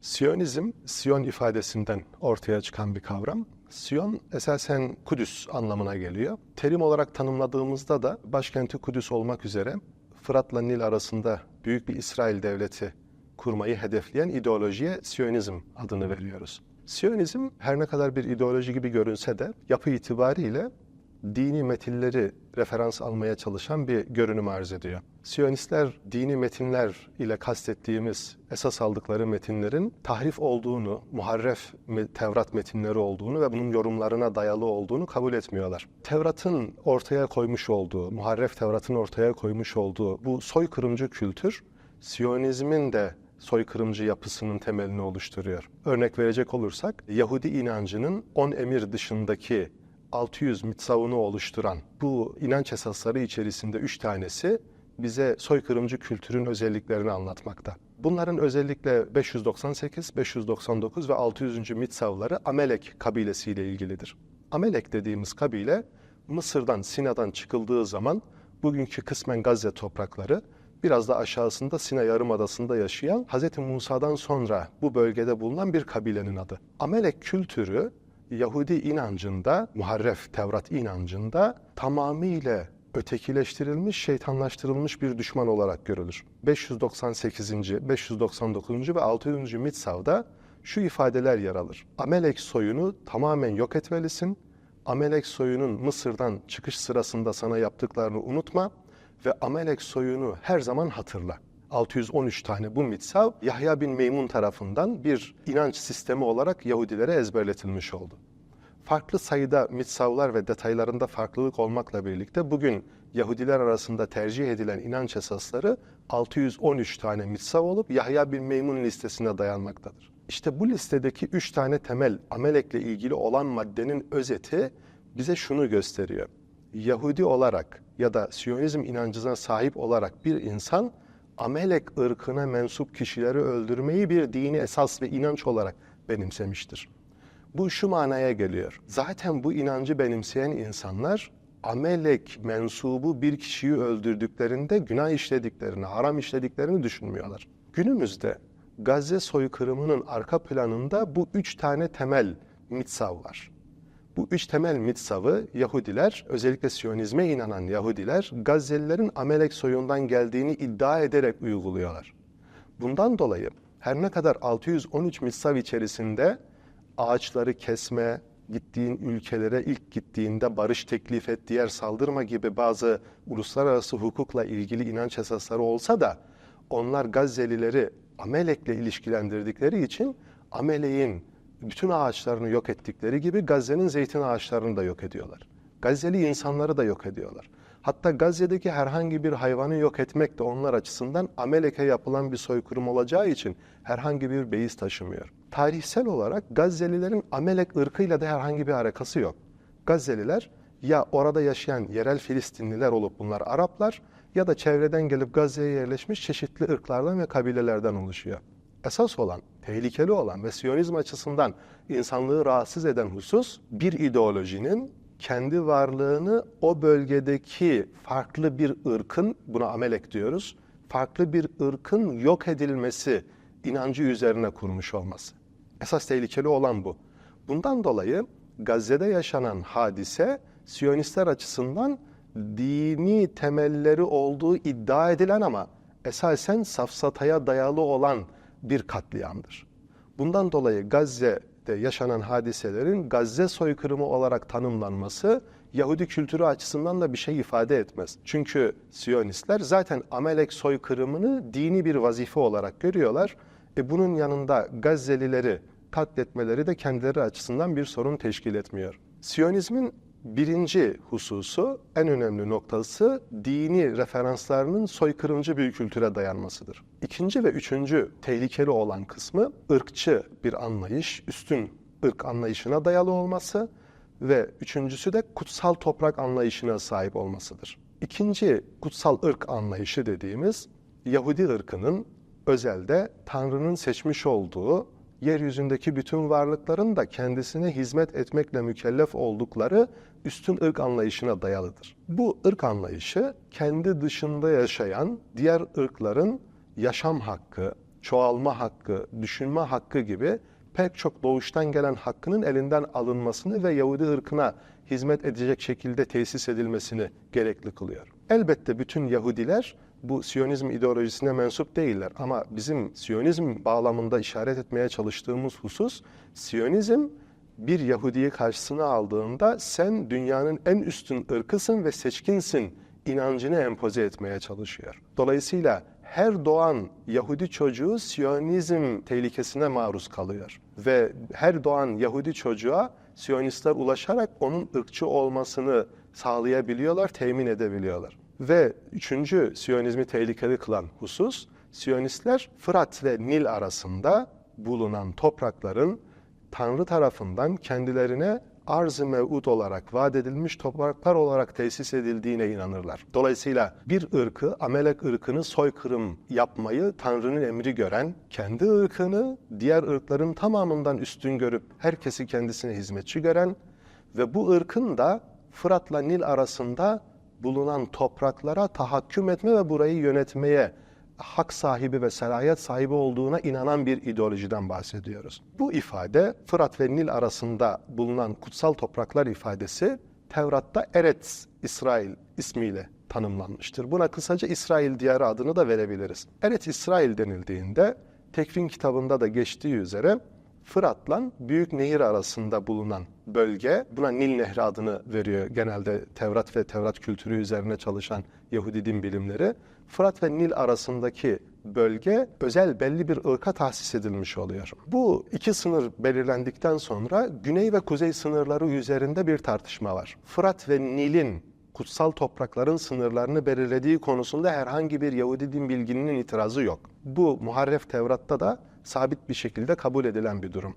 Siyonizm, Siyon ifadesinden ortaya çıkan bir kavram. Siyon esasen Kudüs anlamına geliyor. Terim olarak tanımladığımızda da başkenti Kudüs olmak üzere Fırat'la Nil arasında büyük bir İsrail devleti kurmayı hedefleyen ideolojiye Siyonizm adını veriyoruz. Siyonizm her ne kadar bir ideoloji gibi görünse de yapı itibariyle dini metinleri referans almaya çalışan bir görünüm arz ediyor. Siyonistler dini metinler ile kastettiğimiz esas aldıkları metinlerin tahrif olduğunu, muharref Tevrat metinleri olduğunu ve bunun yorumlarına dayalı olduğunu kabul etmiyorlar. Tevrat'ın ortaya koymuş olduğu, muharref Tevrat'ın ortaya koymuş olduğu bu soykırımcı kültür, Siyonizmin de soykırımcı yapısının temelini oluşturuyor. Örnek verecek olursak Yahudi inancının 10 emir dışındaki 600 mitsavunu oluşturan bu inanç esasları içerisinde 3 tanesi bize soykırımcı kültürün özelliklerini anlatmakta. Bunların özellikle 598, 599 ve 600. mitsavları Amelek kabilesiyle ilgilidir. Amelek dediğimiz kabile Mısır'dan, Sina'dan çıkıldığı zaman bugünkü kısmen Gazze toprakları biraz da aşağısında Sina Yarımadası'nda yaşayan Hz. Musa'dan sonra bu bölgede bulunan bir kabilenin adı. Amelek kültürü Yahudi inancında, muharref Tevrat inancında tamamıyla ötekileştirilmiş, şeytanlaştırılmış bir düşman olarak görülür. 598. 599. ve 600. Mitsav'da şu ifadeler yer alır. Amelek soyunu tamamen yok etmelisin. Amelek soyunun Mısır'dan çıkış sırasında sana yaptıklarını unutma ve Amelek soyunu her zaman hatırla. 613 tane bu mitsav Yahya bin Meymun tarafından bir inanç sistemi olarak Yahudilere ezberletilmiş oldu. Farklı sayıda mitsavlar ve detaylarında farklılık olmakla birlikte bugün Yahudiler arasında tercih edilen inanç esasları 613 tane mitsav olup Yahya bin Meymun listesine dayanmaktadır. İşte bu listedeki 3 tane temel amelekle ilgili olan maddenin özeti bize şunu gösteriyor. Yahudi olarak ya da Siyonizm inancına sahip olarak bir insan Amelek ırkına mensup kişileri öldürmeyi bir dini esas ve inanç olarak benimsemiştir. Bu şu manaya geliyor. Zaten bu inancı benimseyen insanlar Amelek mensubu bir kişiyi öldürdüklerinde günah işlediklerini, haram işlediklerini düşünmüyorlar. Günümüzde Gazze soykırımının arka planında bu üç tane temel mitsav var. Bu üç temel mitsavı Yahudiler, özellikle Siyonizme inanan Yahudiler, Gazze'lilerin Amelek soyundan geldiğini iddia ederek uyguluyorlar. Bundan dolayı her ne kadar 613 mitsav içerisinde ağaçları kesme, gittiğin ülkelere ilk gittiğinde barış teklif et, diğer saldırma gibi bazı uluslararası hukukla ilgili inanç esasları olsa da onlar Gazze'lileri Amelek'le ilişkilendirdikleri için Amelek'in bütün ağaçlarını yok ettikleri gibi Gazze'nin zeytin ağaçlarını da yok ediyorlar. Gazze'li insanları da yok ediyorlar. Hatta Gazze'deki herhangi bir hayvanı yok etmek de onlar açısından Amelek'e yapılan bir soykırım olacağı için herhangi bir beis taşımıyor. Tarihsel olarak Gazze'lilerin Amelek ırkıyla da herhangi bir alakası yok. Gazze'liler ya orada yaşayan yerel Filistinliler olup bunlar Araplar ya da çevreden gelip Gazze'ye yerleşmiş çeşitli ırklardan ve kabilelerden oluşuyor esas olan, tehlikeli olan ve Siyonizm açısından insanlığı rahatsız eden husus bir ideolojinin kendi varlığını o bölgedeki farklı bir ırkın, buna amelek diyoruz, farklı bir ırkın yok edilmesi inancı üzerine kurmuş olması. Esas tehlikeli olan bu. Bundan dolayı Gazze'de yaşanan hadise Siyonistler açısından dini temelleri olduğu iddia edilen ama esasen safsataya dayalı olan bir katliamdır. Bundan dolayı Gazze'de yaşanan hadiselerin Gazze soykırımı olarak tanımlanması Yahudi kültürü açısından da bir şey ifade etmez. Çünkü Siyonistler zaten Amelek soykırımını dini bir vazife olarak görüyorlar. E bunun yanında Gazze'lileri katletmeleri de kendileri açısından bir sorun teşkil etmiyor. Siyonizmin birinci hususu, en önemli noktası dini referanslarının soykırımcı bir kültüre dayanmasıdır. İkinci ve üçüncü tehlikeli olan kısmı ırkçı bir anlayış, üstün ırk anlayışına dayalı olması ve üçüncüsü de kutsal toprak anlayışına sahip olmasıdır. İkinci kutsal ırk anlayışı dediğimiz Yahudi ırkının özelde Tanrı'nın seçmiş olduğu yeryüzündeki bütün varlıkların da kendisine hizmet etmekle mükellef oldukları üstün ırk anlayışına dayalıdır. Bu ırk anlayışı kendi dışında yaşayan diğer ırkların yaşam hakkı, çoğalma hakkı, düşünme hakkı gibi pek çok doğuştan gelen hakkının elinden alınmasını ve Yahudi ırkına hizmet edecek şekilde tesis edilmesini gerekli kılıyor. Elbette bütün Yahudiler bu Siyonizm ideolojisine mensup değiller ama bizim Siyonizm bağlamında işaret etmeye çalıştığımız husus Siyonizm bir Yahudiyi karşısına aldığında sen dünyanın en üstün ırkısın ve seçkinsin inancını empoze etmeye çalışıyor. Dolayısıyla her doğan Yahudi çocuğu Siyonizm tehlikesine maruz kalıyor. Ve her doğan Yahudi çocuğa Siyonistler ulaşarak onun ırkçı olmasını sağlayabiliyorlar, temin edebiliyorlar. Ve üçüncü Siyonizmi tehlikeli kılan husus, Siyonistler Fırat ve Nil arasında bulunan toprakların Tanrı tarafından kendilerine arz-ı mev'ud olarak vaat edilmiş topraklar olarak tesis edildiğine inanırlar. Dolayısıyla bir ırkı, Amelek ırkını soykırım yapmayı Tanrı'nın emri gören, kendi ırkını diğer ırkların tamamından üstün görüp herkesi kendisine hizmetçi gören ve bu ırkın da Fırat'la Nil arasında bulunan topraklara tahakküm etme ve burayı yönetmeye hak sahibi ve serayet sahibi olduğuna inanan bir ideolojiden bahsediyoruz. Bu ifade Fırat ve Nil arasında bulunan kutsal topraklar ifadesi Tevrat'ta Eretz İsrail ismiyle tanımlanmıştır. Buna kısaca İsrail diyarı adını da verebiliriz. Eretz İsrail denildiğinde Tekvin kitabında da geçtiği üzere Fırat'la Büyük Nehir arasında bulunan bölge, buna Nil Nehri adını veriyor genelde Tevrat ve Tevrat kültürü üzerine çalışan Yahudi din bilimleri. Fırat ve Nil arasındaki bölge özel belli bir ırka tahsis edilmiş oluyor. Bu iki sınır belirlendikten sonra güney ve kuzey sınırları üzerinde bir tartışma var. Fırat ve Nil'in kutsal toprakların sınırlarını belirlediği konusunda herhangi bir Yahudi din bilgininin itirazı yok. Bu Muharref Tevrat'ta da sabit bir şekilde kabul edilen bir durum.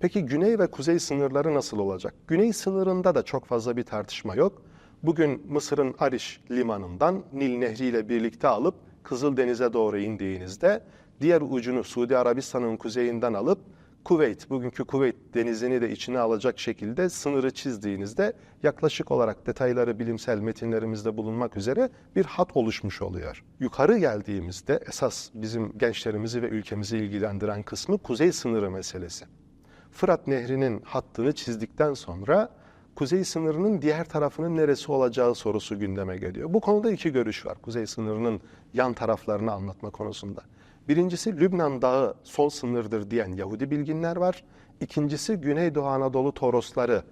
Peki güney ve kuzey sınırları nasıl olacak? Güney sınırında da çok fazla bir tartışma yok. Bugün Mısır'ın Ariş limanından Nil Nehri ile birlikte alıp Kızıldeniz'e doğru indiğinizde diğer ucunu Suudi Arabistan'ın kuzeyinden alıp Kuveyt, bugünkü Kuveyt denizini de içine alacak şekilde sınırı çizdiğinizde yaklaşık olarak detayları bilimsel metinlerimizde bulunmak üzere bir hat oluşmuş oluyor. Yukarı geldiğimizde esas bizim gençlerimizi ve ülkemizi ilgilendiren kısmı kuzey sınırı meselesi. Fırat Nehri'nin hattını çizdikten sonra kuzey sınırının diğer tarafının neresi olacağı sorusu gündeme geliyor. Bu konuda iki görüş var kuzey sınırının yan taraflarını anlatma konusunda. Birincisi Lübnan Dağı sol sınırdır diyen Yahudi bilginler var. İkincisi Güneydoğu Anadolu Torosları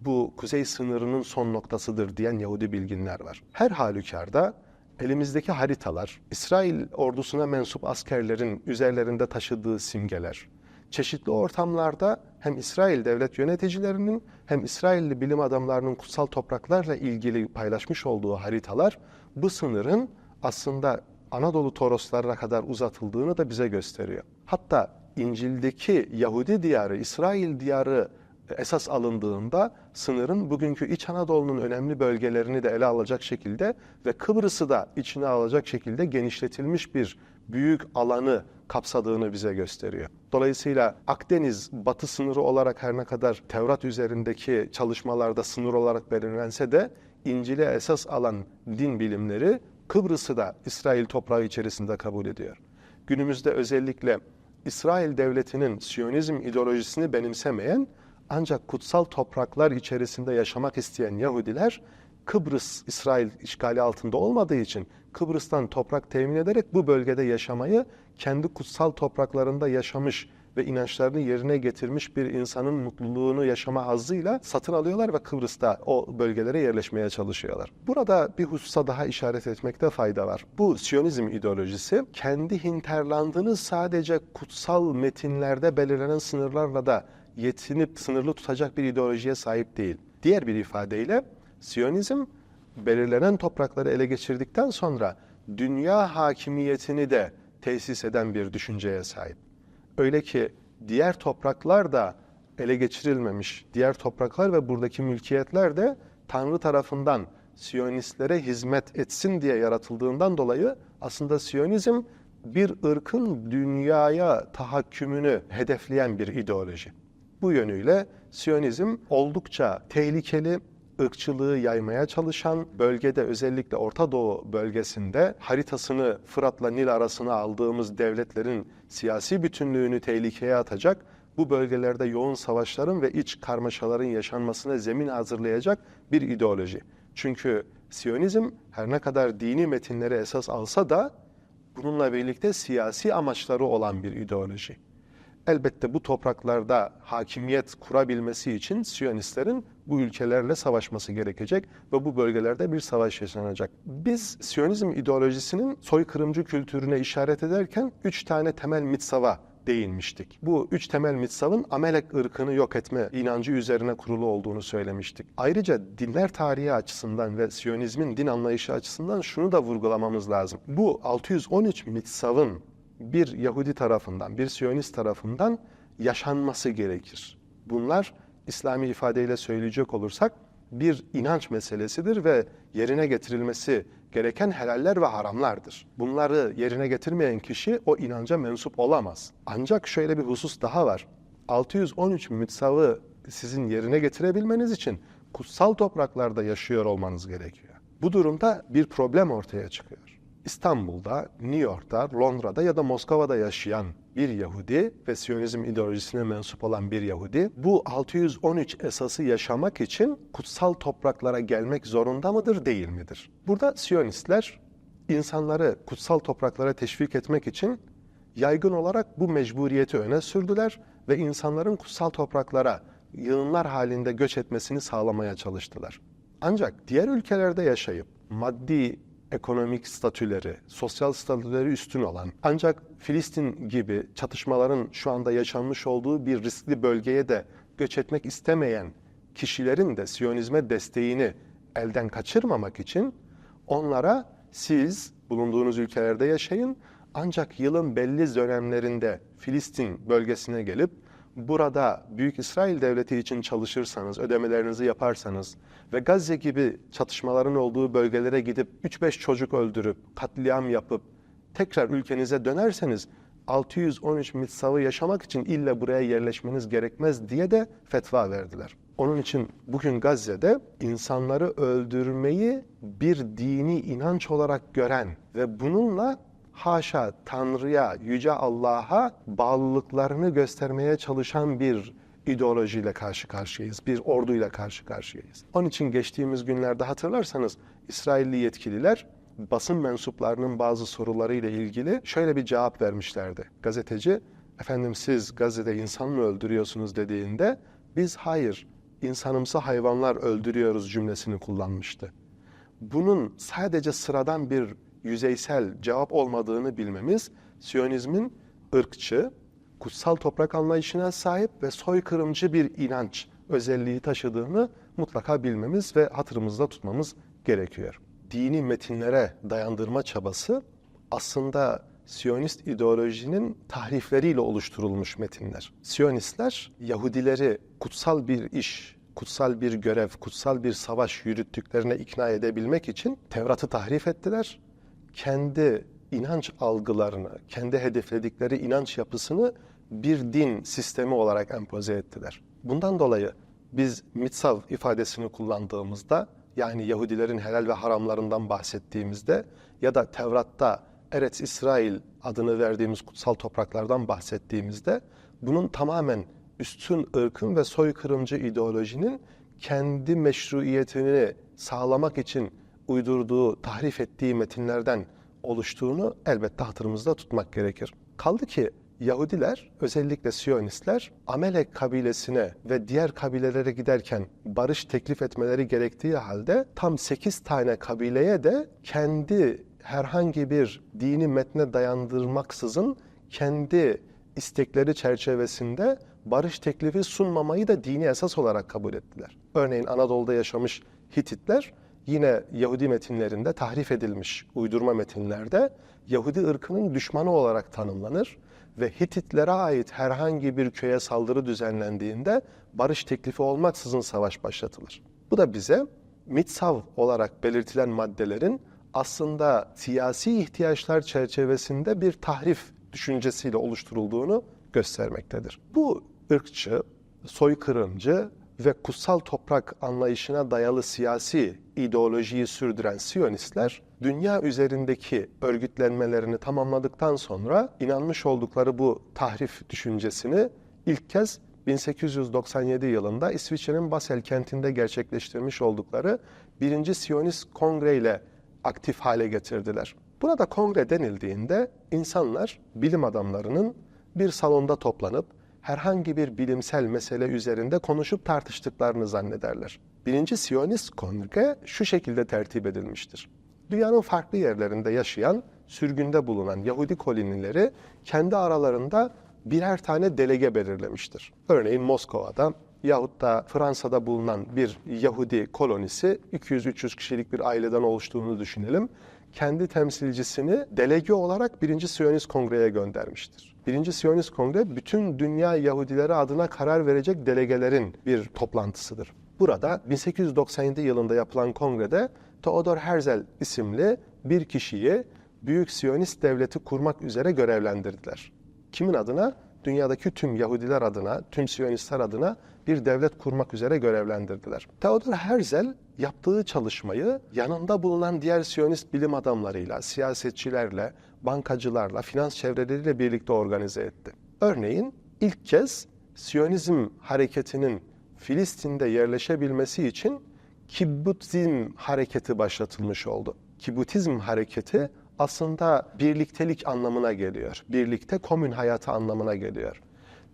bu kuzey sınırının son noktasıdır diyen Yahudi bilginler var. Her halükarda elimizdeki haritalar, İsrail ordusuna mensup askerlerin üzerlerinde taşıdığı simgeler, çeşitli ortamlarda hem İsrail devlet yöneticilerinin hem İsrailli bilim adamlarının kutsal topraklarla ilgili paylaşmış olduğu haritalar bu sınırın aslında Anadolu Toroslarına kadar uzatıldığını da bize gösteriyor. Hatta İncil'deki Yahudi diyarı, İsrail diyarı esas alındığında sınırın bugünkü İç Anadolu'nun önemli bölgelerini de ele alacak şekilde ve Kıbrıs'ı da içine alacak şekilde genişletilmiş bir büyük alanı kapsadığını bize gösteriyor. Dolayısıyla Akdeniz batı sınırı olarak her ne kadar Tevrat üzerindeki çalışmalarda sınır olarak belirlense de İncil'e esas alan din bilimleri Kıbrıs'ı da İsrail toprağı içerisinde kabul ediyor. Günümüzde özellikle İsrail devletinin Siyonizm ideolojisini benimsemeyen ancak kutsal topraklar içerisinde yaşamak isteyen Yahudiler Kıbrıs İsrail işgali altında olmadığı için Kıbrıs'tan toprak temin ederek bu bölgede yaşamayı kendi kutsal topraklarında yaşamış ve inançlarını yerine getirmiş bir insanın mutluluğunu yaşama hazzıyla satın alıyorlar ve Kıbrıs'ta o bölgelere yerleşmeye çalışıyorlar. Burada bir hususa daha işaret etmekte fayda var. Bu Siyonizm ideolojisi kendi hinterlandını sadece kutsal metinlerde belirlenen sınırlarla da yetinip sınırlı tutacak bir ideolojiye sahip değil. Diğer bir ifadeyle Siyonizm belirlenen toprakları ele geçirdikten sonra dünya hakimiyetini de tesis eden bir düşünceye sahip. Öyle ki diğer topraklar da ele geçirilmemiş. Diğer topraklar ve buradaki mülkiyetler de Tanrı tarafından Siyonistlere hizmet etsin diye yaratıldığından dolayı aslında Siyonizm bir ırkın dünyaya tahakkümünü hedefleyen bir ideoloji. Bu yönüyle Siyonizm oldukça tehlikeli, ırkçılığı yaymaya çalışan, bölgede özellikle Orta Doğu bölgesinde haritasını Fırat'la Nil arasına aldığımız devletlerin siyasi bütünlüğünü tehlikeye atacak, bu bölgelerde yoğun savaşların ve iç karmaşaların yaşanmasına zemin hazırlayacak bir ideoloji. Çünkü Siyonizm her ne kadar dini metinleri esas alsa da bununla birlikte siyasi amaçları olan bir ideoloji. Elbette bu topraklarda hakimiyet kurabilmesi için Siyonistlerin bu ülkelerle savaşması gerekecek ve bu bölgelerde bir savaş yaşanacak. Biz Siyonizm ideolojisinin soykırımcı kültürüne işaret ederken üç tane temel mitsava değinmiştik. Bu üç temel mitsavın Amelek ırkını yok etme inancı üzerine kurulu olduğunu söylemiştik. Ayrıca dinler tarihi açısından ve Siyonizmin din anlayışı açısından şunu da vurgulamamız lazım. Bu 613 mitsavın bir Yahudi tarafından, bir Siyonist tarafından yaşanması gerekir. Bunlar İslami ifadeyle söyleyecek olursak bir inanç meselesidir ve yerine getirilmesi gereken helaller ve haramlardır. Bunları yerine getirmeyen kişi o inanca mensup olamaz. Ancak şöyle bir husus daha var. 613 mitsavı sizin yerine getirebilmeniz için kutsal topraklarda yaşıyor olmanız gerekiyor. Bu durumda bir problem ortaya çıkıyor. İstanbul'da, New York'ta, Londra'da ya da Moskova'da yaşayan bir Yahudi ve Siyonizm ideolojisine mensup olan bir Yahudi bu 613 esası yaşamak için kutsal topraklara gelmek zorunda mıdır değil midir? Burada Siyonistler insanları kutsal topraklara teşvik etmek için yaygın olarak bu mecburiyeti öne sürdüler ve insanların kutsal topraklara yığınlar halinde göç etmesini sağlamaya çalıştılar. Ancak diğer ülkelerde yaşayıp maddi ekonomik statüleri, sosyal statüleri üstün olan ancak Filistin gibi çatışmaların şu anda yaşanmış olduğu bir riskli bölgeye de göç etmek istemeyen kişilerin de Siyonizme desteğini elden kaçırmamak için onlara siz bulunduğunuz ülkelerde yaşayın ancak yılın belli dönemlerinde Filistin bölgesine gelip burada Büyük İsrail Devleti için çalışırsanız, ödemelerinizi yaparsanız ve Gazze gibi çatışmaların olduğu bölgelere gidip 3-5 çocuk öldürüp, katliam yapıp tekrar ülkenize dönerseniz 613 mitsavı yaşamak için illa buraya yerleşmeniz gerekmez diye de fetva verdiler. Onun için bugün Gazze'de insanları öldürmeyi bir dini inanç olarak gören ve bununla haşa Tanrı'ya, Yüce Allah'a bağlılıklarını göstermeye çalışan bir ideolojiyle karşı karşıyayız, bir orduyla karşı karşıyayız. Onun için geçtiğimiz günlerde hatırlarsanız İsrailli yetkililer basın mensuplarının bazı sorularıyla ilgili şöyle bir cevap vermişlerdi. Gazeteci, efendim siz Gazze'de insan mı öldürüyorsunuz dediğinde biz hayır, insanımsı hayvanlar öldürüyoruz cümlesini kullanmıştı. Bunun sadece sıradan bir yüzeysel cevap olmadığını bilmemiz, Siyonizmin ırkçı, kutsal toprak anlayışına sahip ve soykırımcı bir inanç özelliği taşıdığını mutlaka bilmemiz ve hatırımızda tutmamız gerekiyor. Dini metinlere dayandırma çabası aslında Siyonist ideolojinin tahrifleriyle oluşturulmuş metinler. Siyonistler Yahudileri kutsal bir iş, kutsal bir görev, kutsal bir savaş yürüttüklerine ikna edebilmek için Tevrat'ı tahrif ettiler. Kendi inanç algılarını, kendi hedefledikleri inanç yapısını bir din sistemi olarak empoze ettiler. Bundan dolayı biz mitsav ifadesini kullandığımızda yani Yahudilerin helal ve haramlarından bahsettiğimizde ya da Tevrat'ta Eretz İsrail adını verdiğimiz kutsal topraklardan bahsettiğimizde bunun tamamen üstün ırkın ve soykırımcı ideolojinin kendi meşruiyetini sağlamak için uydurduğu, tahrif ettiği metinlerden oluştuğunu elbette hatırımızda tutmak gerekir. Kaldı ki Yahudiler, özellikle Siyonistler, Amelek kabilesine ve diğer kabilelere giderken barış teklif etmeleri gerektiği halde tam 8 tane kabileye de kendi herhangi bir dini metne dayandırmaksızın kendi istekleri çerçevesinde barış teklifi sunmamayı da dini esas olarak kabul ettiler. Örneğin Anadolu'da yaşamış Hititler yine Yahudi metinlerinde tahrif edilmiş uydurma metinlerde Yahudi ırkının düşmanı olarak tanımlanır ve Hititlere ait herhangi bir köye saldırı düzenlendiğinde barış teklifi olmaksızın savaş başlatılır. Bu da bize mitsav olarak belirtilen maddelerin aslında siyasi ihtiyaçlar çerçevesinde bir tahrif düşüncesiyle oluşturulduğunu göstermektedir. Bu ırkçı, soykırımcı ve kutsal toprak anlayışına dayalı siyasi ideolojiyi sürdüren Siyonistler, dünya üzerindeki örgütlenmelerini tamamladıktan sonra inanmış oldukları bu tahrif düşüncesini ilk kez 1897 yılında İsviçre'nin Basel kentinde gerçekleştirmiş oldukları birinci Siyonist Kongre ile aktif hale getirdiler. Burada kongre denildiğinde insanlar bilim adamlarının bir salonda toplanıp herhangi bir bilimsel mesele üzerinde konuşup tartıştıklarını zannederler. Birinci Siyonist Kongre şu şekilde tertip edilmiştir. Dünyanın farklı yerlerinde yaşayan, sürgünde bulunan Yahudi kolonileri kendi aralarında birer tane delege belirlemiştir. Örneğin Moskova'da yahut da Fransa'da bulunan bir Yahudi kolonisi 200-300 kişilik bir aileden oluştuğunu düşünelim. Kendi temsilcisini delege olarak birinci Siyonist Kongre'ye göndermiştir. Birinci Siyonist Kongre bütün dünya Yahudileri adına karar verecek delegelerin bir toplantısıdır. Burada 1897 yılında yapılan kongrede Theodor Herzl isimli bir kişiyi Büyük Siyonist Devleti kurmak üzere görevlendirdiler. Kimin adına? Dünyadaki tüm Yahudiler adına, tüm Siyonistler adına bir devlet kurmak üzere görevlendirdiler. Theodor Herzl yaptığı çalışmayı yanında bulunan diğer Siyonist bilim adamlarıyla, siyasetçilerle, bankacılarla, finans çevreleriyle birlikte organize etti. Örneğin ilk kez Siyonizm hareketinin Filistin'de yerleşebilmesi için kibbutizm hareketi başlatılmış oldu. Kibbutizm hareketi aslında birliktelik anlamına geliyor. Birlikte komün hayatı anlamına geliyor.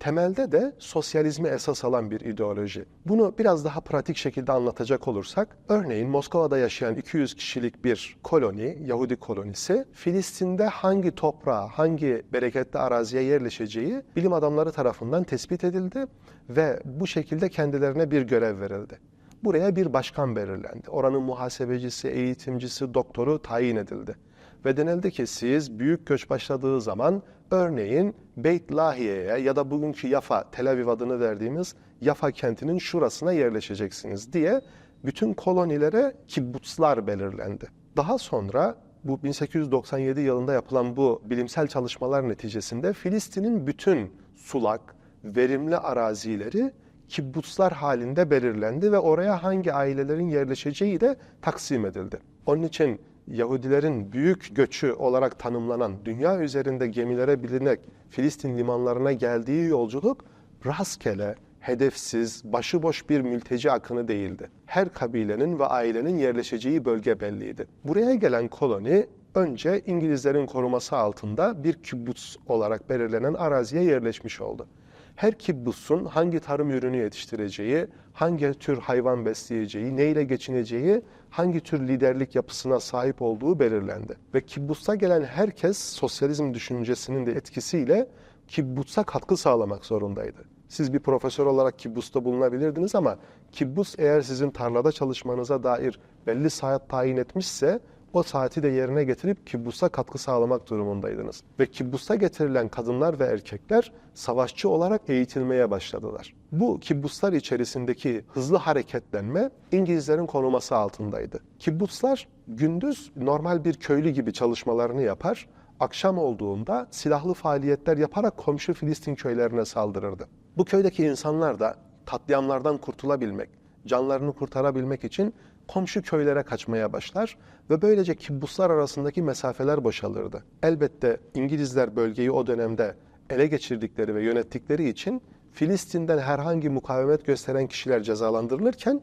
Temelde de sosyalizmi esas alan bir ideoloji. Bunu biraz daha pratik şekilde anlatacak olursak, örneğin Moskova'da yaşayan 200 kişilik bir koloni, Yahudi kolonisi, Filistin'de hangi toprağa, hangi bereketli araziye yerleşeceği bilim adamları tarafından tespit edildi ve bu şekilde kendilerine bir görev verildi. Buraya bir başkan belirlendi. Oranın muhasebecisi, eğitimcisi, doktoru tayin edildi. Ve denildi ki siz büyük göç başladığı zaman örneğin Beyt Lahiye'ye ya da bugünkü Yafa, Tel Aviv adını verdiğimiz Yafa kentinin şurasına yerleşeceksiniz diye bütün kolonilere kibbutzlar belirlendi. Daha sonra bu 1897 yılında yapılan bu bilimsel çalışmalar neticesinde Filistin'in bütün sulak, verimli arazileri kibbutzlar halinde belirlendi ve oraya hangi ailelerin yerleşeceği de taksim edildi. Onun için Yahudilerin büyük göçü olarak tanımlanan dünya üzerinde gemilere bilinerek Filistin limanlarına geldiği yolculuk rastgele, hedefsiz, başıboş bir mülteci akını değildi. Her kabilenin ve ailenin yerleşeceği bölge belliydi. Buraya gelen koloni önce İngilizlerin koruması altında bir kibbutz olarak belirlenen araziye yerleşmiş oldu her kibbutzun hangi tarım ürünü yetiştireceği, hangi tür hayvan besleyeceği, neyle geçineceği, hangi tür liderlik yapısına sahip olduğu belirlendi. Ve kibbutza gelen herkes sosyalizm düşüncesinin de etkisiyle kibbutza katkı sağlamak zorundaydı. Siz bir profesör olarak kibbusta bulunabilirdiniz ama kibbutz eğer sizin tarlada çalışmanıza dair belli saat tayin etmişse o saati de yerine getirip kibbusa katkı sağlamak durumundaydınız. Ve kibbusa getirilen kadınlar ve erkekler savaşçı olarak eğitilmeye başladılar. Bu kibbuslar içerisindeki hızlı hareketlenme İngilizlerin koruması altındaydı. Kibbuslar gündüz normal bir köylü gibi çalışmalarını yapar, akşam olduğunda silahlı faaliyetler yaparak komşu Filistin köylerine saldırırdı. Bu köydeki insanlar da katliamlardan kurtulabilmek, canlarını kurtarabilmek için komşu köylere kaçmaya başlar ve böylece kibbuslar arasındaki mesafeler boşalırdı. Elbette İngilizler bölgeyi o dönemde ele geçirdikleri ve yönettikleri için Filistin'den herhangi mukavemet gösteren kişiler cezalandırılırken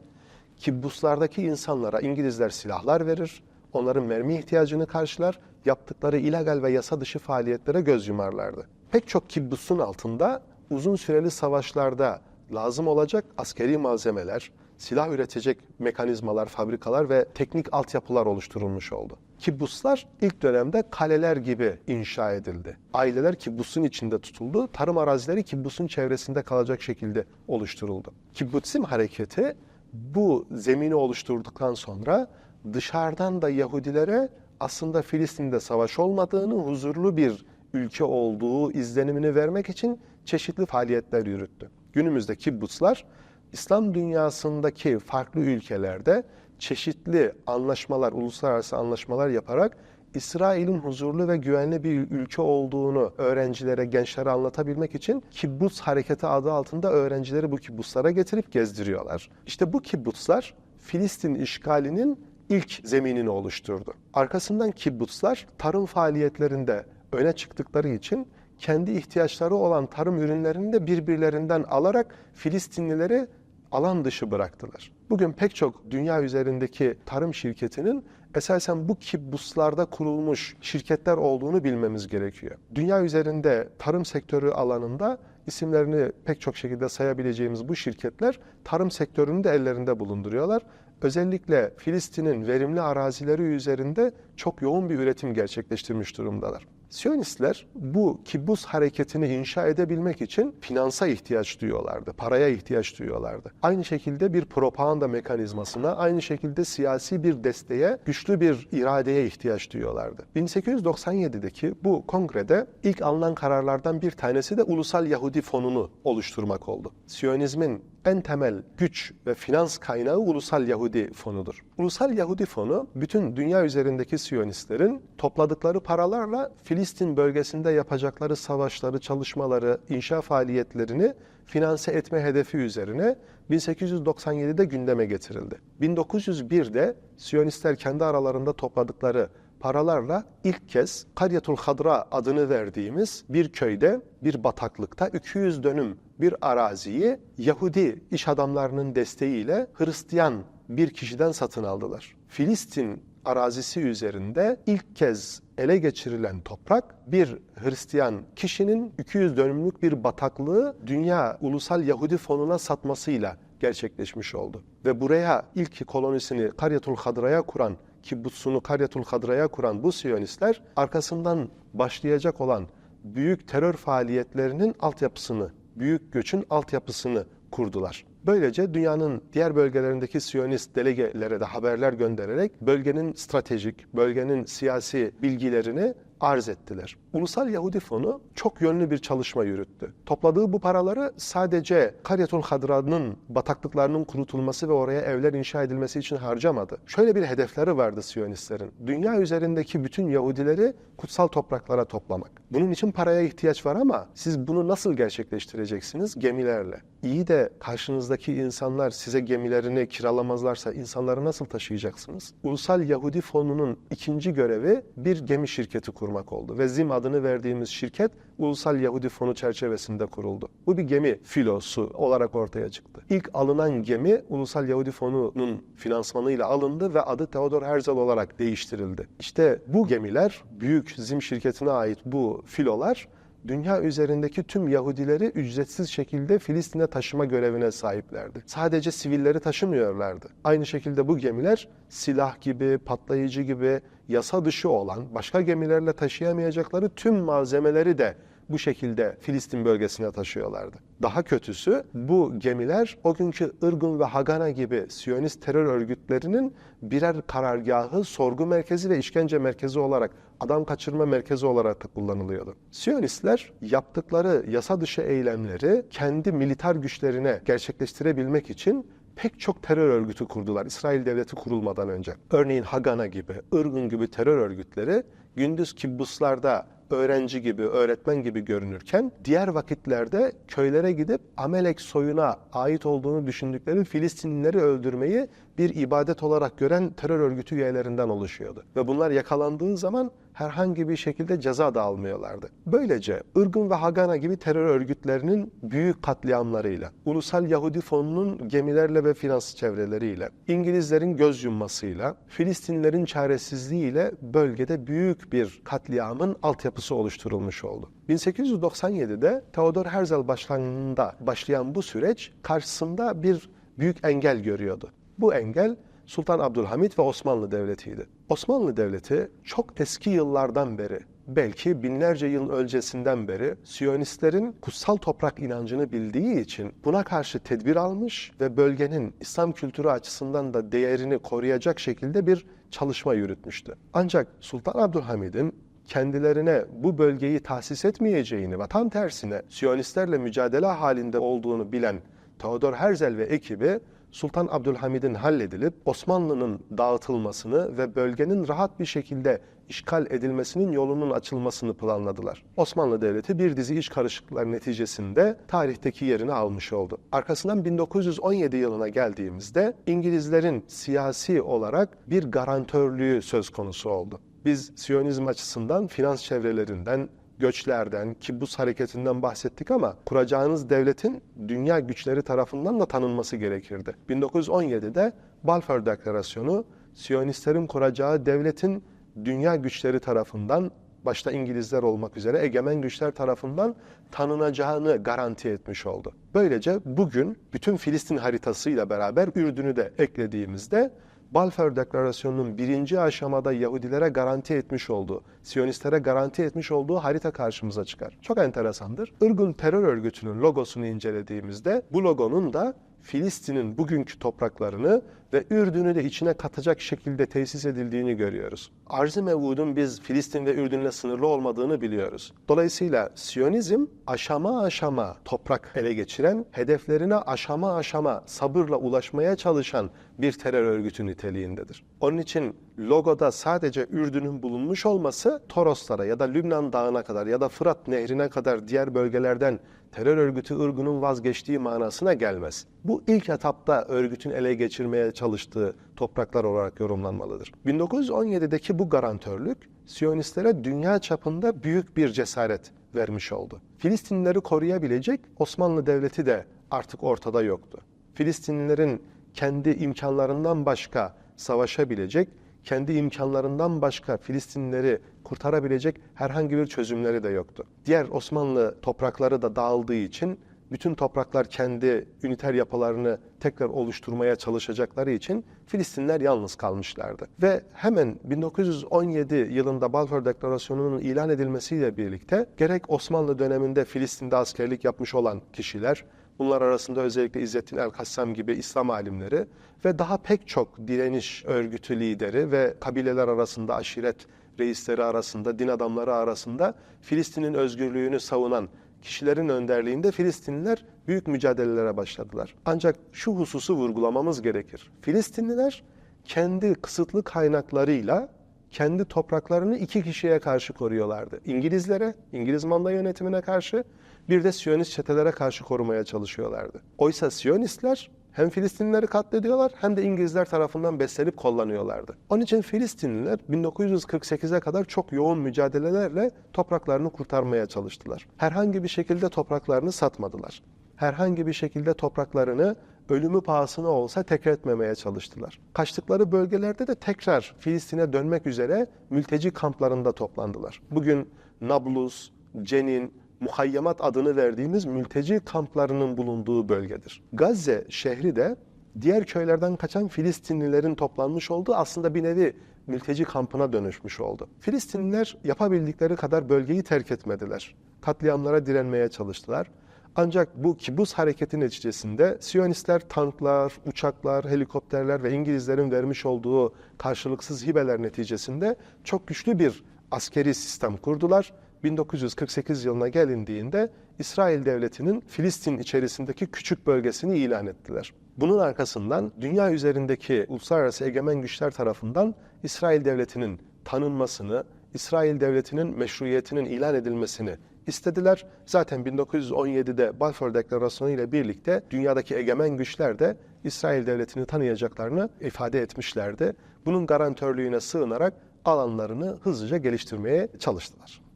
kibbuslardaki insanlara İngilizler silahlar verir, onların mermi ihtiyacını karşılar, yaptıkları illegal ve yasa dışı faaliyetlere göz yumarlardı. Pek çok kibbusun altında uzun süreli savaşlarda lazım olacak askeri malzemeler, silah üretecek mekanizmalar, fabrikalar ve teknik altyapılar oluşturulmuş oldu. Kibbuslar ilk dönemde kaleler gibi inşa edildi. Aileler kibbusun içinde tutuldu, tarım arazileri kibbusun çevresinde kalacak şekilde oluşturuldu. Kibbutzim hareketi bu zemini oluşturduktan sonra dışarıdan da Yahudilere aslında Filistin'de savaş olmadığını, huzurlu bir ülke olduğu izlenimini vermek için çeşitli faaliyetler yürüttü. Günümüzde kibbutzlar İslam dünyasındaki farklı ülkelerde çeşitli anlaşmalar, uluslararası anlaşmalar yaparak İsrail'in huzurlu ve güvenli bir ülke olduğunu öğrencilere, gençlere anlatabilmek için kibbutz hareketi adı altında öğrencileri bu kibbuzlara getirip gezdiriyorlar. İşte bu kibbutzlar Filistin işgalinin ilk zeminini oluşturdu. Arkasından kibbutzlar tarım faaliyetlerinde öne çıktıkları için kendi ihtiyaçları olan tarım ürünlerini de birbirlerinden alarak Filistinlileri alan dışı bıraktılar. Bugün pek çok dünya üzerindeki tarım şirketinin esasen bu kibbuslarda kurulmuş şirketler olduğunu bilmemiz gerekiyor. Dünya üzerinde tarım sektörü alanında isimlerini pek çok şekilde sayabileceğimiz bu şirketler tarım sektörünü de ellerinde bulunduruyorlar. Özellikle Filistin'in verimli arazileri üzerinde çok yoğun bir üretim gerçekleştirmiş durumdalar. Siyonistler bu kibbuz hareketini inşa edebilmek için finansa ihtiyaç duyuyorlardı, paraya ihtiyaç duyuyorlardı. Aynı şekilde bir propaganda mekanizmasına, aynı şekilde siyasi bir desteğe, güçlü bir iradeye ihtiyaç duyuyorlardı. 1897'deki bu kongrede ilk alınan kararlardan bir tanesi de Ulusal Yahudi Fonu'nu oluşturmak oldu. Siyonizmin en temel güç ve finans kaynağı Ulusal Yahudi Fonu'dur. Ulusal Yahudi Fonu bütün dünya üzerindeki Siyonistlerin topladıkları paralarla Filistin bölgesinde yapacakları savaşları, çalışmaları, inşa faaliyetlerini finanse etme hedefi üzerine 1897'de gündeme getirildi. 1901'de Siyonistler kendi aralarında topladıkları paralarla ilk kez Karyatul Hadra adını verdiğimiz bir köyde, bir bataklıkta 200 dönüm bir araziyi Yahudi iş adamlarının desteğiyle Hristiyan bir kişiden satın aldılar. Filistin arazisi üzerinde ilk kez ele geçirilen toprak bir Hristiyan kişinin 200 dönümlük bir bataklığı Dünya Ulusal Yahudi Fonu'na satmasıyla gerçekleşmiş oldu. Ve buraya ilk kolonisini Karyatul Hadra'ya kuran kibbutsunu Karyatul Hadra'ya kuran bu Siyonistler arkasından başlayacak olan büyük terör faaliyetlerinin altyapısını, büyük göçün altyapısını kurdular. Böylece dünyanın diğer bölgelerindeki Siyonist delegelere de haberler göndererek bölgenin stratejik, bölgenin siyasi bilgilerini arz ettiler. Ulusal Yahudi Fonu çok yönlü bir çalışma yürüttü. Topladığı bu paraları sadece Karyatul Hadra'nın bataklıklarının kurutulması ve oraya evler inşa edilmesi için harcamadı. Şöyle bir hedefleri vardı Siyonistlerin. Dünya üzerindeki bütün Yahudileri kutsal topraklara toplamak. Bunun için paraya ihtiyaç var ama siz bunu nasıl gerçekleştireceksiniz? Gemilerle. İyi de karşınızdaki insanlar size gemilerini kiralamazlarsa insanları nasıl taşıyacaksınız? Ulusal Yahudi Fonu'nun ikinci görevi bir gemi şirketi kurmak oldu ve Zim adını verdiğimiz şirket Ulusal Yahudi Fonu çerçevesinde kuruldu. Bu bir gemi filosu olarak ortaya çıktı. İlk alınan gemi Ulusal Yahudi Fonu'nun finansmanıyla alındı ve adı Theodor Herzl olarak değiştirildi. İşte bu gemiler büyük Zim şirketine ait bu filolar dünya üzerindeki tüm Yahudileri ücretsiz şekilde Filistin'e taşıma görevine sahiplerdi. Sadece sivilleri taşımıyorlardı. Aynı şekilde bu gemiler silah gibi, patlayıcı gibi yasa dışı olan, başka gemilerle taşıyamayacakları tüm malzemeleri de bu şekilde Filistin bölgesine taşıyorlardı. Daha kötüsü bu gemiler o günkü Irgun ve Hagana gibi Siyonist terör örgütlerinin birer karargahı, sorgu merkezi ve işkence merkezi olarak, adam kaçırma merkezi olarak da kullanılıyordu. Siyonistler yaptıkları yasa dışı eylemleri kendi militar güçlerine gerçekleştirebilmek için pek çok terör örgütü kurdular İsrail devleti kurulmadan önce. Örneğin Hagana gibi, Irgun gibi terör örgütleri gündüz kibbuslarda öğrenci gibi, öğretmen gibi görünürken diğer vakitlerde köylere gidip Amelek soyuna ait olduğunu düşündükleri Filistinlileri öldürmeyi bir ibadet olarak gören terör örgütü üyelerinden oluşuyordu. Ve bunlar yakalandığı zaman herhangi bir şekilde ceza da almıyorlardı. Böylece Irgun ve Hagana gibi terör örgütlerinin büyük katliamlarıyla, Ulusal Yahudi Fonu'nun gemilerle ve finans çevreleriyle, İngilizlerin göz yummasıyla, Filistinlerin çaresizliğiyle bölgede büyük bir katliamın altyapısı oluşturulmuş oldu. 1897'de Theodor Herzl başkanlığında başlayan bu süreç karşısında bir büyük engel görüyordu. Bu engel Sultan Abdülhamit ve Osmanlı Devleti'ydi. Osmanlı Devleti çok eski yıllardan beri belki binlerce yıl öncesinden beri Siyonistlerin kutsal toprak inancını bildiği için buna karşı tedbir almış ve bölgenin İslam kültürü açısından da değerini koruyacak şekilde bir çalışma yürütmüştü. Ancak Sultan Abdülhamid'in kendilerine bu bölgeyi tahsis etmeyeceğini ve tam tersine Siyonistlerle mücadele halinde olduğunu bilen Theodor Herzl ve ekibi Sultan Abdülhamid'in halledilip Osmanlı'nın dağıtılmasını ve bölgenin rahat bir şekilde işgal edilmesinin yolunun açılmasını planladılar. Osmanlı Devleti bir dizi iş karışıklıkları neticesinde tarihteki yerini almış oldu. Arkasından 1917 yılına geldiğimizde İngilizlerin siyasi olarak bir garantörlüğü söz konusu oldu. Biz Siyonizm açısından finans çevrelerinden, göçlerden, kibus hareketinden bahsettik ama kuracağınız devletin dünya güçleri tarafından da tanınması gerekirdi. 1917'de Balfour Deklarasyonu Siyonistlerin kuracağı devletin dünya güçleri tarafından başta İngilizler olmak üzere egemen güçler tarafından tanınacağını garanti etmiş oldu. Böylece bugün bütün Filistin haritasıyla beraber Ürdün'ü de eklediğimizde Balfour Deklarasyonu'nun birinci aşamada Yahudilere garanti etmiş olduğu, Siyonistlere garanti etmiş olduğu harita karşımıza çıkar. Çok enteresandır. Irgun terör örgütünün logosunu incelediğimizde bu logonun da Filistin'in bugünkü topraklarını ve Ürdün'ü de içine katacak şekilde tesis edildiğini görüyoruz. Arz-ı Mevud'un biz Filistin ve Ürdün'le sınırlı olmadığını biliyoruz. Dolayısıyla Siyonizm aşama aşama toprak ele geçiren, hedeflerine aşama aşama sabırla ulaşmaya çalışan bir terör örgütü niteliğindedir. Onun için logoda sadece Ürdün'ün bulunmuş olması Toroslara ya da Lübnan Dağı'na kadar ya da Fırat Nehri'ne kadar diğer bölgelerden terör örgütü Irgun'un vazgeçtiği manasına gelmez. Bu ilk etapta örgütün ele geçirmeye çalıştığı topraklar olarak yorumlanmalıdır. 1917'deki bu garantörlük Siyonistlere dünya çapında büyük bir cesaret vermiş oldu. Filistinlileri koruyabilecek Osmanlı Devleti de artık ortada yoktu. Filistinlilerin kendi imkanlarından başka savaşabilecek, kendi imkanlarından başka Filistinlileri kurtarabilecek herhangi bir çözümleri de yoktu. Diğer Osmanlı toprakları da dağıldığı için bütün topraklar kendi üniter yapılarını tekrar oluşturmaya çalışacakları için Filistinler yalnız kalmışlardı. Ve hemen 1917 yılında Balfour Deklarasyonu'nun ilan edilmesiyle birlikte gerek Osmanlı döneminde Filistin'de askerlik yapmış olan kişiler, bunlar arasında özellikle İzzettin El-Kassam gibi İslam alimleri ve daha pek çok direniş örgütü lideri ve kabileler arasında aşiret reisleri arasında, din adamları arasında Filistin'in özgürlüğünü savunan kişilerin önderliğinde Filistinliler büyük mücadelelere başladılar. Ancak şu hususu vurgulamamız gerekir. Filistinliler kendi kısıtlı kaynaklarıyla kendi topraklarını iki kişiye karşı koruyorlardı. İngilizlere, İngiliz manda yönetimine karşı bir de Siyonist çetelere karşı korumaya çalışıyorlardı. Oysa Siyonistler hem Filistinlileri katlediyorlar hem de İngilizler tarafından beslenip kullanıyorlardı. Onun için Filistinliler 1948'e kadar çok yoğun mücadelelerle topraklarını kurtarmaya çalıştılar. Herhangi bir şekilde topraklarını satmadılar. Herhangi bir şekilde topraklarını ölümü pahasına olsa tekrar etmemeye çalıştılar. Kaçtıkları bölgelerde de tekrar Filistin'e dönmek üzere mülteci kamplarında toplandılar. Bugün Nablus, Cenin, muhayyemat adını verdiğimiz mülteci kamplarının bulunduğu bölgedir. Gazze şehri de diğer köylerden kaçan Filistinlilerin toplanmış olduğu aslında bir nevi mülteci kampına dönüşmüş oldu. Filistinliler yapabildikleri kadar bölgeyi terk etmediler. Katliamlara direnmeye çalıştılar. Ancak bu kibus hareketi neticesinde Siyonistler tanklar, uçaklar, helikopterler ve İngilizlerin vermiş olduğu karşılıksız hibeler neticesinde çok güçlü bir askeri sistem kurdular 1948 yılına gelindiğinde İsrail Devleti'nin Filistin içerisindeki küçük bölgesini ilan ettiler. Bunun arkasından dünya üzerindeki uluslararası egemen güçler tarafından İsrail Devleti'nin tanınmasını, İsrail Devleti'nin meşruiyetinin ilan edilmesini istediler. Zaten 1917'de Balfour Deklarasyonu ile birlikte dünyadaki egemen güçler de İsrail Devleti'ni tanıyacaklarını ifade etmişlerdi. Bunun garantörlüğüne sığınarak alanlarını hızlıca geliştirmeye çalıştılar.